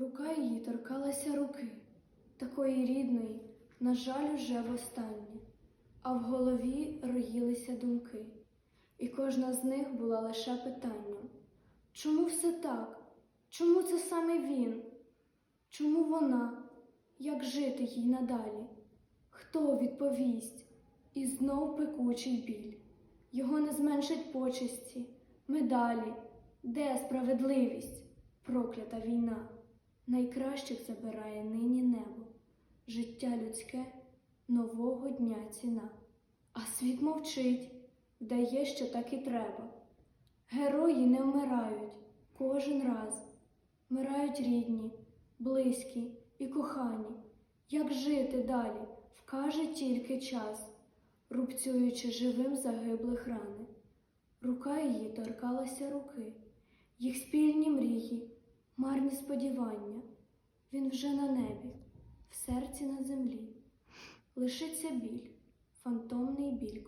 Рука її торкалася руки, такої рідної, на жаль, уже востаннє, а в голові роїлися думки, і кожна з них була лише питанням чому все так? Чому це саме він? Чому вона? Як жити їй надалі? Хто відповість? І знов пекучий біль. Його не зменшить почесті, медалі. Де справедливість? Проклята війна. Найкращих забирає нині небо. Життя людське нового дня ціна. А світ мовчить, вдає, що так і треба. Герої не вмирають кожен раз. Вмирають рідні, близькі і кохані. Як жити далі, вкаже тільки час, рубцюючи живим загиблих рани. Рука її торкалася руки, їх спільні мрії, марні сподівання. Він вже на небі, в серці на землі. Лишиться біль, фантомний біль.